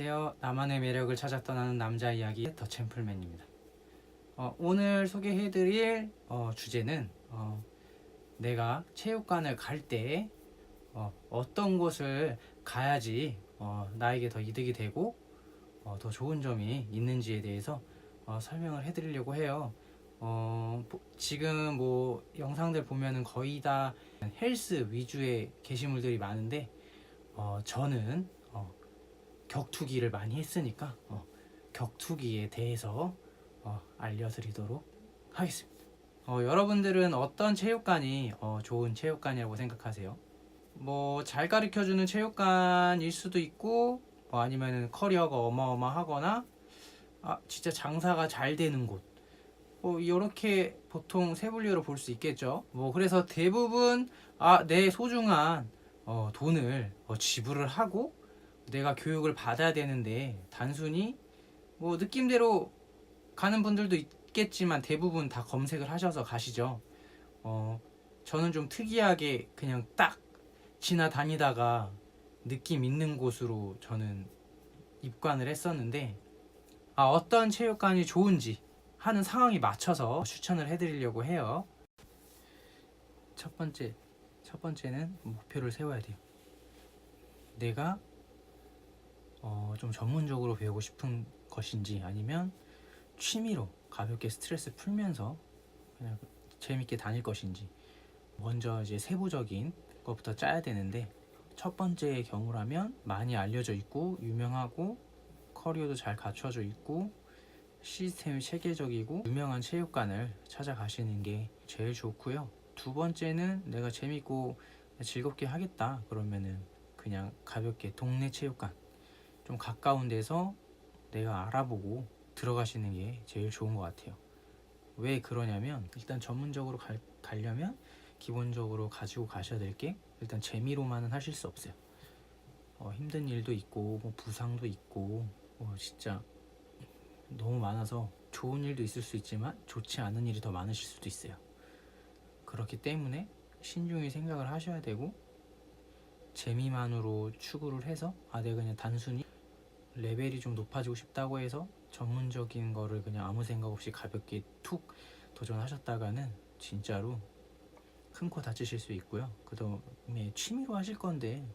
안녕하세요. 나만의 매력을 찾아 떠나는 남자 이야기 더 챔플맨입니다. 어, 오늘 소개해드릴 어, 주제는 어, 내가 체육관을 갈때 어, 떤 곳을 가야지 어, 나에게 더 이득이 되고 어, 더 좋은 점이 있는지에 대해서 어, 설명을 해드리려고 해요. 어, 보- 지금 뭐 영상들 보면은 거의 다 헬스 위주의 게시물들이 많은데 어, 저는 어, 격투기를 많이 했으니까 어, 격투기에 대해서 어, 알려드리도록 하겠습니다. 어, 여러분들은 어떤 체육관이 어, 좋은 체육관이라고 생각하세요? 뭐 잘 가르쳐주는 체육관일 수도 있고 뭐 아니면 커리어가 어마어마하거나 아 진짜 장사가 잘 되는 곳. 뭐 이렇게 보통 세 분류로 볼 수 있겠죠. 뭐 그래서 대부분 아 내 소중한 어, 돈을 어, 지불을 하고 내가 교육을 받아야 되는데 단순히 뭐 느낌대로 가는 분들도 있겠지만 대부분 다 검색을 하셔서 가시죠. 어, 저는 좀 특이하게 그냥 딱 지나다니다가 느낌 있는 곳으로 저는 입관을 했었는데 아, 어떤 체육관이 좋은지 하는 상황에 맞춰서 추천을 해드리려고 해요. 첫 번째, 첫 번째는 목표를 세워야 돼요. 내가 어, 좀 전문적으로 배우고 싶은 것인지 아니면 취미로 가볍게 스트레스 풀면서 그냥 재밌게 다닐 것인지 먼저 이제 세부적인 것부터 짜야 되는데 첫 번째의 경우라면 많이 알려져 있고 유명하고 커리어도 잘 갖춰져 있고 시스템이 체계적이고 유명한 체육관을 찾아가시는 게 제일 좋고요. 두 번째는 내가 재밌고 즐겁게 하겠다 그러면은 그냥 가볍게 동네 체육관 좀 가까운 데서 내가 알아보고 들어가시는 게 제일 좋은 것 같아요. 왜 그러냐면 일단 전문적으로 갈, 가려면 기본적으로 가지고 가셔야 될 게 일단 재미로만은 하실 수 없어요. 어, 힘든 일도 있고 뭐 부상도 있고 뭐 진짜 너무 많아서 좋은 일도 있을 수 있지만 좋지 않은 일이 더 많으실 수도 있어요. 그렇기 때문에 신중히 생각을 하셔야 되고 재미만으로 추구를 해서 아 내가 그냥 단순히 레벨이 좀 높아지고 싶다고 해서 전문적인 거를 그냥 아무 생각 없이 가볍게 툭 도전하셨다가는 진짜로 큰 코 다치실 수 있고요. 그 다음에 취미로 하실 건데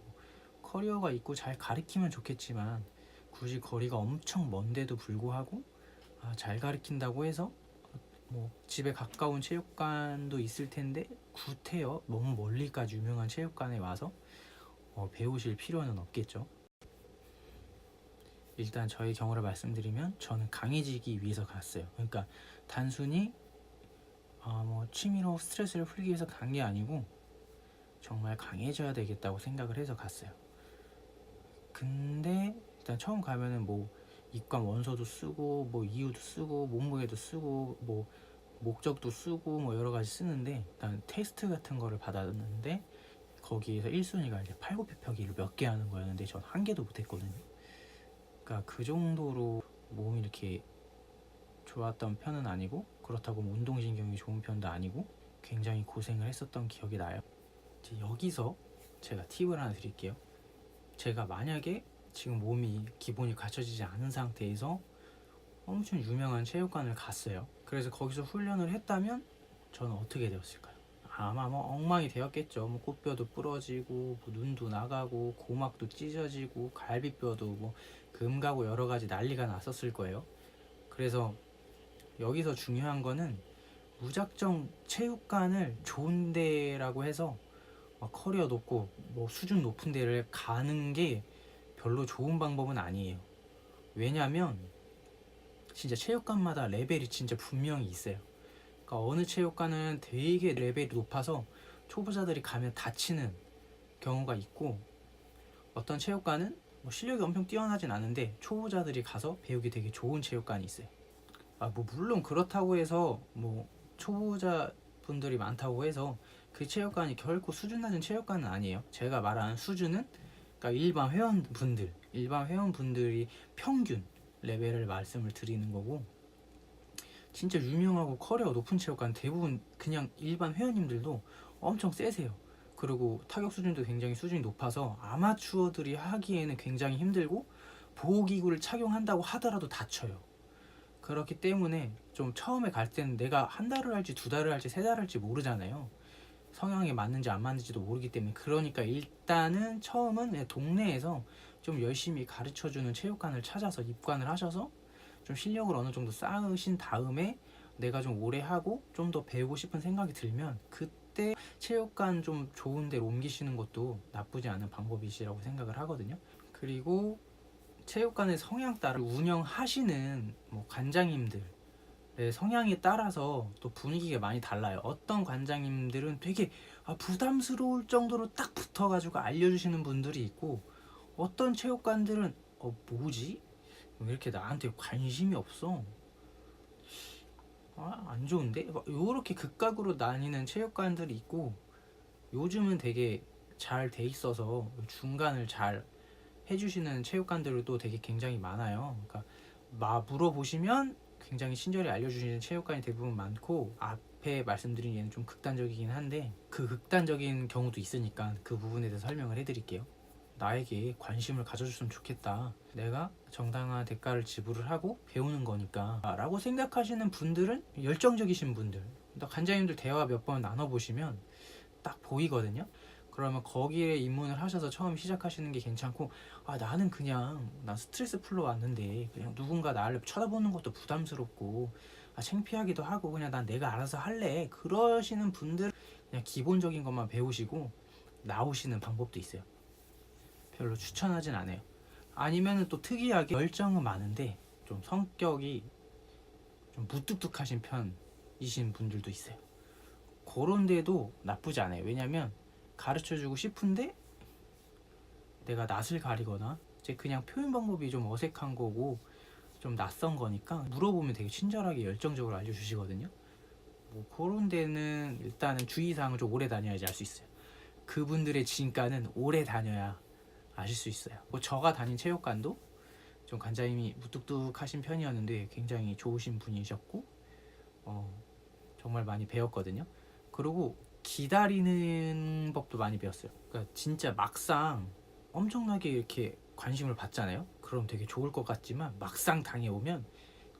커리어가 있고 잘 가르치면 좋겠지만 굳이 거리가 엄청 먼데도 불구하고 아, 잘 가르친다고 해서 뭐 집에 가까운 체육관도 있을 텐데 구태여 너무 멀리까지 유명한 체육관에 와서 어, 배우실 필요는 없겠죠. 일단 저의 경우를 말씀드리면 저는 강해지기 위해서 갔어요. 그러니까 단순히 아, 뭐 취미로 스트레스를 풀기 위해서 간 게 아니고 정말 강해져야 되겠다고 생각을 해서 갔어요. 근데 일단 처음 가면은 뭐 입관 원서도 쓰고 뭐 이유도 쓰고 몸무게도 쓰고 뭐 목적도 쓰고 뭐 여러 가지 쓰는데 일단 테스트 같은 거를 받았는데 거기에서 1순위가 이제 팔굽혀펴기를 몇 개 하는 거였는데 전 한 개도 못 했거든요. 그러니까 그 정도로 몸이 이렇게 좋았던 편은 아니고 그렇다고 뭐 운동신경이 좋은 편도 아니고 굉장히 고생을 했었던 기억이 나요. 이제 여기서 제가 팁을 하나 드릴게요. 제가 만약에 지금 몸이 기본이 갖춰지지 않은 상태에서 엄청 유명한 체육관을 갔어요. 그래서 거기서 훈련을 했다면 저는 어떻게 되었을까요? 아마 뭐 엉망이 되었겠죠. 뭐 꽃뼈도 부러지고 뭐 눈도 나가고 고막도 찢어지고 갈비뼈도 뭐 금가고 여러 가지 난리가 났었을 거예요. 그래서 여기서 중요한 거는 무작정 체육관을 좋은 데라고 해서 막 커리어 높고 뭐 수준 높은 데를 가는 게 별로 좋은 방법은 아니에요. 왜냐면 진짜 체육관마다 레벨이 진짜 분명히 있어요. 그러니까 어느 체육관은 되게 레벨이 높아서 초보자들이 가면 다치는 경우가 있고 어떤 체육관은 뭐 실력이 엄청 뛰어나진 않은데 초보자들이 가서 배우기 되게 좋은 체육관이 있어요. 아 뭐 물론 그렇다고 해서 뭐 초보자 분들이 많다고 해서 그 체육관이 결코 수준 낮은 체육관은 아니에요. 제가 말하는 수준은 그러니까 일반 회원분들, 일반 회원분들이 평균 레벨을 말씀을 드리는 거고 진짜 유명하고 커리어 높은 체육관 대부분 그냥 일반 회원님들도 엄청 세세요. 그리고 타격 수준도 굉장히 수준이 높아서 아마추어들이 하기에는 굉장히 힘들고 보호기구를 착용한다고 하더라도 다쳐요. 그렇기 때문에 좀 처음에 갈 때는 내가 한 달을 할지 두 달을 할지 세 달을 할지 모르잖아요. 성향에 맞는지 안 맞는지도 모르기 때문에 그러니까 일단은 처음은 동네에서 좀 열심히 가르쳐주는 체육관을 찾아서 입관을 하셔서 좀 실력을 어느 정도 쌓으신 다음에 내가 좀 오래 하고 좀 더 배우고 싶은 생각이 들면 그때 체육관 좀 좋은 데로 옮기시는 것도 나쁘지 않은 방법이시라고 생각을 하거든요. 그리고 체육관의 성향 따라 운영하시는 뭐 관장님들의 성향에 따라서 또 분위기가 많이 달라요. 어떤 관장님들은 되게 아, 부담스러울 정도로 딱 붙어가지고 알려주시는 분들이 있고 어떤 체육관들은 어 뭐지? 왜 이렇게 나한테 관심이 없어? 아, 안 좋은데? 막 요렇게 극각으로 나뉘는 체육관들이 있고 요즘은 되게 잘 돼 있어서 중간을 잘 해주시는 체육관들도 되게 굉장히 많아요. 그러니까 마 물어보시면 굉장히 친절히 알려주시는 체육관이 대부분 많고 앞에 말씀드린 얘는 좀 극단적이긴 한데 그 극단적인 경우도 있으니까 그 부분에 대해서 설명을 해드릴게요. 나에게 관심을 가져줬으면 좋겠다. 내가 정당한 대가를 지불을 하고 배우는 거니까 라고 생각하시는 분들은 열정적이신 분들 또 관장님들 대화 몇 번 나눠보시면 딱 보이거든요. 그러면 거기에 입문을 하셔서 처음 시작하시는 게 괜찮고 아 나는 그냥 나 스트레스 풀러 왔는데 그냥 누군가 나를 쳐다보는 것도 부담스럽고 아 창피하기도 하고 그냥 난 내가 알아서 할래 그러시는 분들 그냥 기본적인 것만 배우시고 나오시는 방법도 있어요 별로 추천하진 않아요 아니면은 또 특이하게 열정은 많은데 좀 성격이 좀 무뚝뚝하신 편이신 분들도 있어요 그런 데도 나쁘지 않아요 왜냐면 가르쳐 주고 싶은데 내가 낯을 가리거나 이제 그냥 표현 방법이 좀 어색한 거고 좀 낯선 거니까 물어보면 되게 친절하게 열정적으로 알려주시거든요. 뭐 그런 데는 일단은 주의사항을 좀 오래 다녀야지 알 수 있어요. 그분들의 진가는 오래 다녀야 아실 수 있어요. 뭐 저가 다닌 체육관도 좀 관장님이 무뚝뚝하신 편이었는데 굉장히 좋으신 분이셨고 어, 정말 많이 배웠거든요. 그리고 기다리는 법도 많이 배웠어요. 그러니까 진짜 막상 엄청나게 이렇게 관심을 받잖아요. 그럼 되게 좋을 것 같지만 막상 당해오면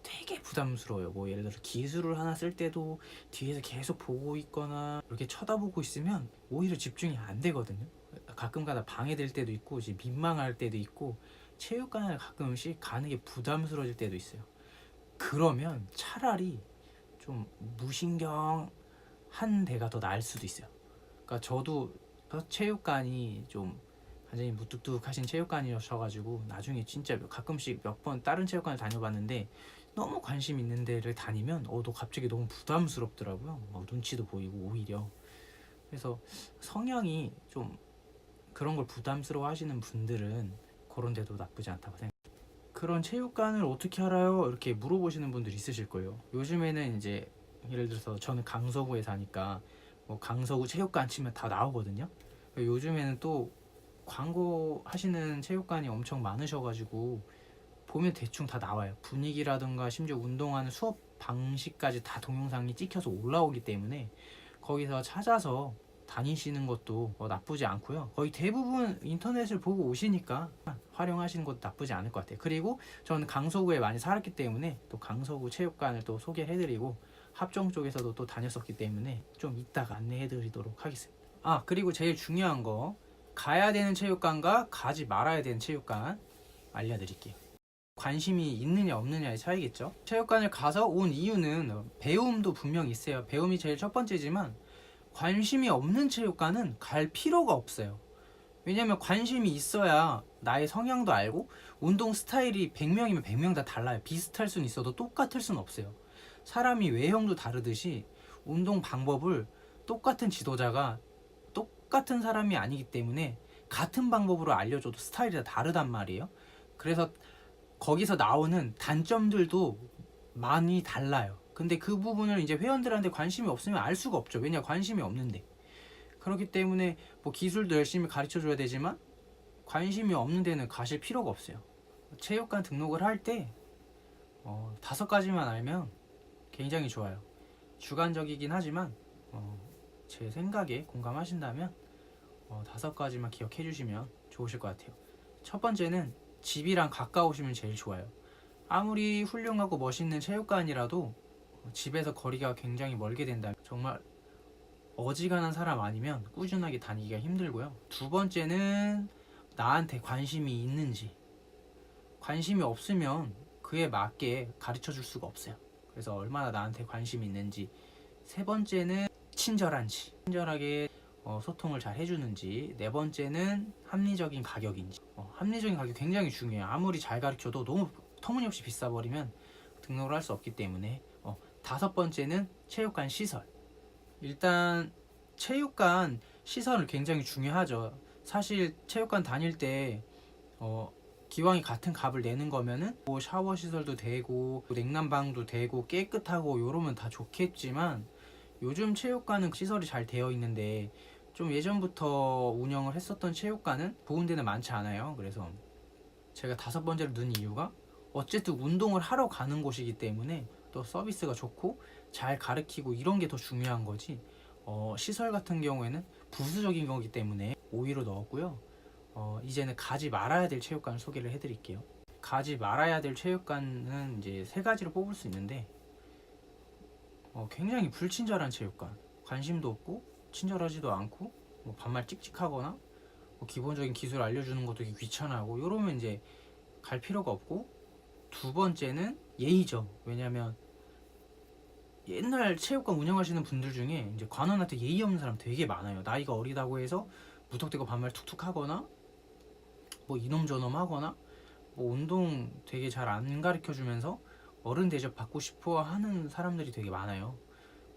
되게 부담스러워요. 뭐 예를 들어 기술을 하나 쓸 때도 뒤에서 계속 보고 있거나 이렇게 쳐다보고 있으면 오히려 집중이 안 되거든요. 가끔가다 방해될 때도 있고 민망할 때도 있고 체육관을 가끔씩 가는 게 부담스러워질 때도 있어요. 그러면 차라리 좀 무신경 한 대가 더 나을 수도 있어요. 그러니까 저도 체육관이 좀 완전히 무뚝뚝하신 체육관이셔가지고 나중에 진짜 가끔씩 몇 번 다른 체육관을 다녀봤는데 너무 관심 있는 데를 다니면 어 너 갑자기 너무 부담스럽더라고요. 막 눈치도 보이고 오히려 그래서 성향이 좀 그런 걸 부담스러워 하시는 분들은 그런 데도 나쁘지 않다고 생각해요. 그런 체육관을 어떻게 알아요? 이렇게 물어보시는 분들 있으실 거예요. 요즘에는 이제 예를 들어서 저는 강서구에 사니까 뭐 강서구 체육관 치면 다 나오거든요. 요즘에는 또 광고 하시는 체육관이 엄청 많으셔가지고 보면 대충 다 나와요. 분위기라든가 심지어 운동하는 수업 방식까지 다 동영상이 찍혀서 올라오기 때문에 거기서 찾아서 다니시는 것도 뭐 나쁘지 않고요. 거의 대부분 인터넷을 보고 오시니까 활용하시는 것도 나쁘지 않을 것 같아요. 그리고 저는 강서구에 많이 살았기 때문에 또 강서구 체육관을 또 소개해드리고 합정 쪽에서도 또 다녔었기 때문에 좀 이따가 안내해드리도록 하겠습니다. 아 그리고 제일 중요한 거 가야 되는 체육관과 가지 말아야 되는 체육관 알려드릴게요. 관심이 있느냐 없느냐의 차이겠죠. 체육관을 가서 온 이유는 배움도 분명 있어요. 배움이 제일 첫 번째지만 관심이 없는 체육관은 갈 필요가 없어요. 왜냐면 관심이 있어야 나의 성향도 알고 운동 스타일이 100명이면 100명 다 달라요. 비슷할 수는 있어도 똑같을 수는 없어요. 사람이 외형도 다르듯이 운동 방법을 똑같은 지도자가 똑같은 사람이 아니기 때문에 같은 방법으로 알려줘도 스타일이 다 다르단 말이에요. 그래서 거기서 나오는 단점들도 많이 달라요. 근데 그 부분을 이제 회원들한테 관심이 없으면 알 수가 없죠. 왜냐 관심이 없는데. 그렇기 때문에 뭐 기술도 열심히 가르쳐 줘야 되지만 관심이 없는 데는 가실 필요가 없어요. 체육관 등록을 할때 어, 다섯 가지만 알면 굉장히 좋아요. 주관적이긴 하지만 어, 제 생각에 공감하신다면 어, 다섯 가지만 기억해 주시면 좋으실 것 같아요. 첫 번째는 집이랑 가까우시면 제일 좋아요. 아무리 훌륭하고 멋있는 체육관이라도 집에서 거리가 굉장히 멀게 된다. 정말 어지간한 사람 아니면 꾸준하게 다니기가 힘들고요. 두 번째는 나한테 관심이 있는지 관심이 없으면 그에 맞게 가르쳐 줄 수가 없어요. 그래서 얼마나 나한테 관심이 있는지 세 번째는 친절한지 친절하게 어, 소통을 잘 해주는지 네 번째는 합리적인 가격인지 어, 합리적인 가격 굉장히 중요해요. 아무리 잘 가르쳐도 너무 터무니없이 비싸 버리면 등록을 할 수 없기 때문에 어, 다섯 번째는 체육관 시설 일단 체육관 시설은 굉장히 중요하죠. 사실 체육관 다닐 때 어, 기왕이 같은 값을 내는 거면은 뭐 샤워 시설도 되고 냉난방도 되고 깨끗하고 요러면 다 좋겠지만 요즘 체육관은 시설이 잘 되어 있는데 좀 예전부터 운영을 했었던 체육관은 좋은 데는 많지 않아요. 그래서 제가 다섯 번째로 넣은 이유가 어쨌든 운동을 하러 가는 곳이기 때문에 또 서비스가 좋고 잘 가르치고 이런 게 더 중요한 거지 어, 시설 같은 경우에는 부수적인 거기 때문에 5위로 넣었고요. 어, 이제는 가지 말아야 될 체육관을 소개를 해드릴게요. 가지 말아야 될 체육관은 이제 세 가지로 뽑을 수 있는데 어, 굉장히 불친절한 체육관, 관심도 없고 친절하지도 않고 뭐 반말 찍찍하거나 뭐 기본적인 기술 알려주는 것도 귀찮아하고 이러면 이제 갈 필요가 없고 두 번째는 예의죠. 왜냐면 옛날 체육관 운영하시는 분들 중에 이제 관원한테 예의 없는 사람 되게 많아요. 나이가 어리다고 해서 무턱대고 반말 툭툭 하거나 뭐 이놈 저놈 하거나 뭐 운동 되게 잘 안 가르쳐 주면서 어른 대접 받고 싶어 하는 사람들이 되게 많아요.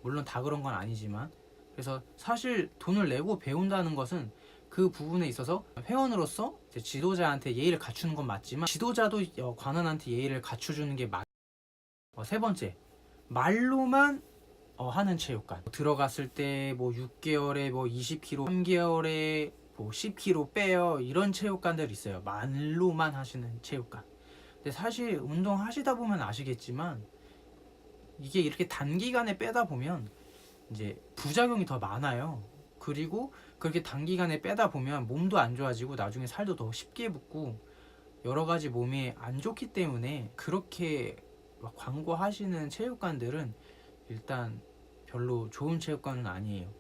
물론 다 그런 건 아니지만 그래서 사실 돈을 내고 배운다는 것은 그 부분에 있어서 회원으로서 지도자한테 예의를 갖추는 건 맞지만 지도자도 어, 관원한테 예의를 갖춰주는 게 맞. 어, 세 번째 말로만 어, 하는 체육관. 들어갔을 때 뭐 6개월에 뭐 20kg 3개월에 뭐 10kg 빼요. 이런 체육관들 있어요. 말로만 하시는 체육관. 근데 사실 운동 하시다 보면 아시겠지만 이게 이렇게 단기간에 빼다 보면 이제 부작용이 더 많아요. 그리고 그렇게 단기간에 빼다 보면 몸도 안 좋아지고 나중에 살도 더 쉽게 붙고 여러 가지 몸에 안 좋기 때문에 그렇게 막 광고하시는 체육관들은 일단 별로 좋은 체육관은 아니에요.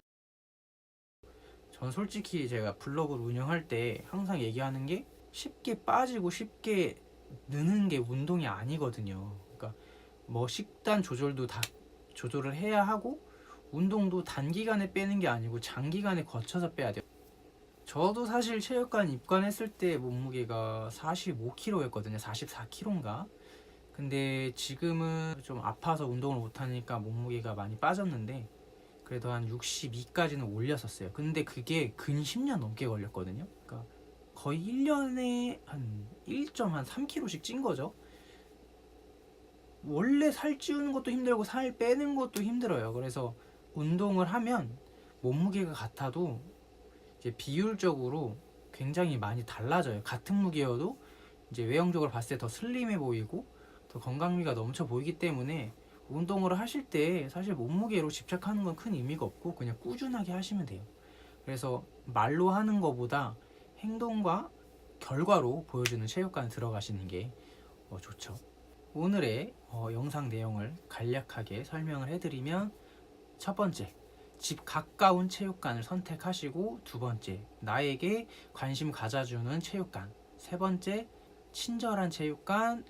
전 솔직히 제가 블로그를 운영할 때 항상 얘기하는 게 쉽게 빠지고 쉽게 느는 게 운동이 아니거든요. 그러니까 뭐 식단 조절도 다 조절을 해야 하고 운동도 단기간에 빼는 게 아니고 장기간에 거쳐서 빼야 돼요. 저도 사실 체육관 입관했을 때 몸무게가 45kg였거든요. 44kg인가? 근데 지금은 좀 아파서 운동을 못하니까 몸무게가 많이 빠졌는데 그래도 한 62까지는 올렸었어요. 근데 그게 근 10년 넘게 걸렸거든요. 그러니까 거의 1년에 한 1.3kg씩 찐 거죠. 원래 살 찌우는 것도 힘들고 살 빼는 것도 힘들어요. 그래서 운동을 하면 몸무게가 같아도 이제 비율적으로 굉장히 많이 달라져요. 같은 무게여도 이제 외형적으로 봤을 때 더 슬림해 보이고 더 건강미가 넘쳐 보이기 때문에 운동을 하실 때 사실 몸무게로 집착하는 건 큰 의미가 없고 그냥 꾸준하게 하시면 돼요. 그래서 말로 하는 것보다 행동과 결과로 보여주는 체육관에 들어가시는 게 어, 좋죠. 오늘의 어, 영상 내용을 간략하게 설명을 해드리면 첫 번째, 집 가까운 체육관을 선택하시고 두 번째, 나에게 관심 가져주는 체육관 세 번째, 친절한 체육관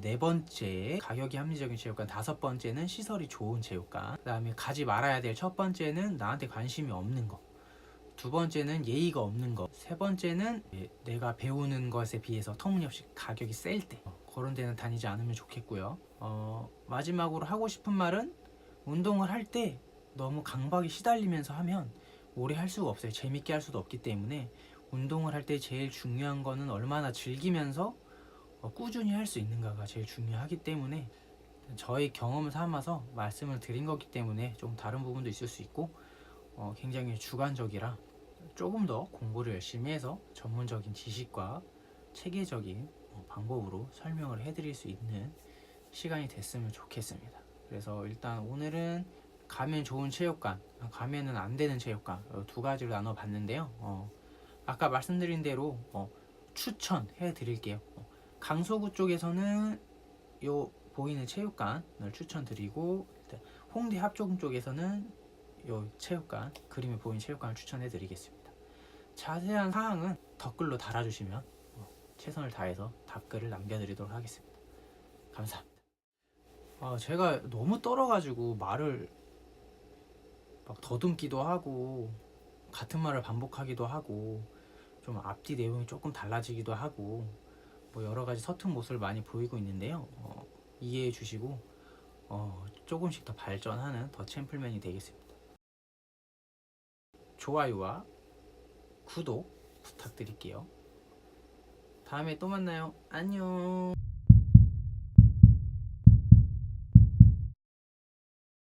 네 번째 가격이 합리적인 체육관. 다섯 번째는 시설이 좋은 체육관. 그 다음에 가지 말아야 될 첫 번째는 나한테 관심이 없는 거 두 번째는 예의가 없는 거 세 번째는 내가 배우는 것에 비해서 터무니없이 가격이 셀때. 어, 그런 데는 다니지 않으면 좋겠고요. 어, 마지막으로 하고 싶은 말은 운동을 할 때 너무 강박에 시달리면서 하면 오래 할 수가 없어요. 재밌게 할 수도 없기 때문에 운동을 할 때 제일 중요한 거는 얼마나 즐기면서 어, 꾸준히 할 수 있는가가 제일 중요하기 때문에 저의 경험 삼아서 말씀을 드린 거기 때문에 좀 다른 부분도 있을 수 있고 어, 굉장히 주관적이라 조금 더 공부를 열심히 해서 전문적인 지식과 체계적인 어, 방법으로 설명을 해드릴 수 있는 시간이 됐으면 좋겠습니다. 그래서 일단 오늘은 가면 좋은 체육관, 가면은 안 되는 체육관 어, 두 가지를 나눠 봤는데요. 어, 아까 말씀드린 대로 어, 추천해 드릴게요. 어, 강서구 쪽에서는 요 보이는 체육관을 추천드리고 홍대 합정 쪽에서는 요 체육관 그림에 보이는 체육관을 추천해 드리겠습니다. 자세한 사항은 댓글로 달아주시면 어, 최선을 다해서 답글을 남겨드리도록 하겠습니다. 감사합니다. 아, 제가 너무 떨어가지고 말을 막 더듬기도 하고 같은 말을 반복하기도 하고 좀 앞뒤 내용이 조금 달라지기도 하고 뭐 여러 가지 서툰 모습을 많이 보이고 있는데요. 어, 이해해 주시고 어, 조금씩 더 발전하는 더 챔플맨이 되겠습니다. 좋아요와 구독 부탁드릴게요. 다음에 또 만나요. 안녕.